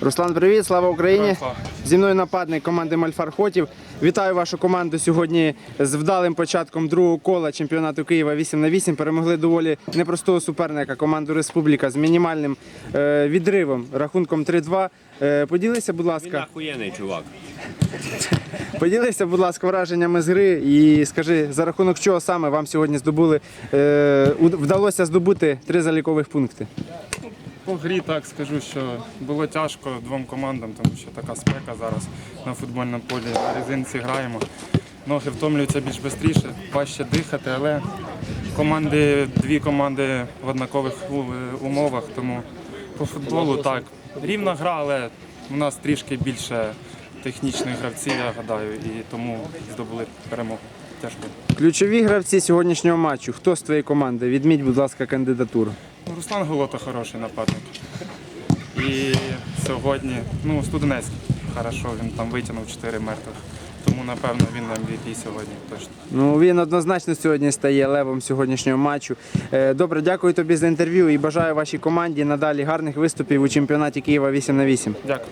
Руслан, привіт, слава Україні! Зі мною нападник команди Мальфар Хотів. Вітаю вашу команду сьогодні з вдалим початком другого кола чемпіонату Києва 8 на 8 Перемогли доволі непростого суперника команду Республіка з мінімальним е, відривом, рахунком 3-2. Е, поділися, будь Він ласка, охуєнний чувак. поділися, будь ласка, враженнями з гри і скажи, за рахунок чого саме вам сьогодні здобули, е, вдалося здобути три залікових пункти. По грі так скажу, що було тяжко двом командам, тому що така спека зараз на футбольному полі. На резинці граємо. Ноги втомлюються більш швидше, важче дихати, але команди, дві команди в однакових умовах, тому по футболу так. Рівна гра, але у нас трішки більше технічних гравців, я гадаю, і тому здобули перемогу. Тяжко. Ключові гравці сьогоднішнього матчу. Хто з твоєї команди? Відміть, будь ласка, кандидатуру. Ну, Руслан Голота хороший нападник. І сьогодні, ну, Студенецький, хорошо, він там витягнув 4 мертвих. Тому, напевно, він MVP сьогодні точно. Ну він однозначно сьогодні стає левом сьогоднішнього матчу. Е, Добре, дякую тобі за інтерв'ю і бажаю вашій команді надалі гарних виступів у чемпіонаті Києва 8 на 8. Дякую.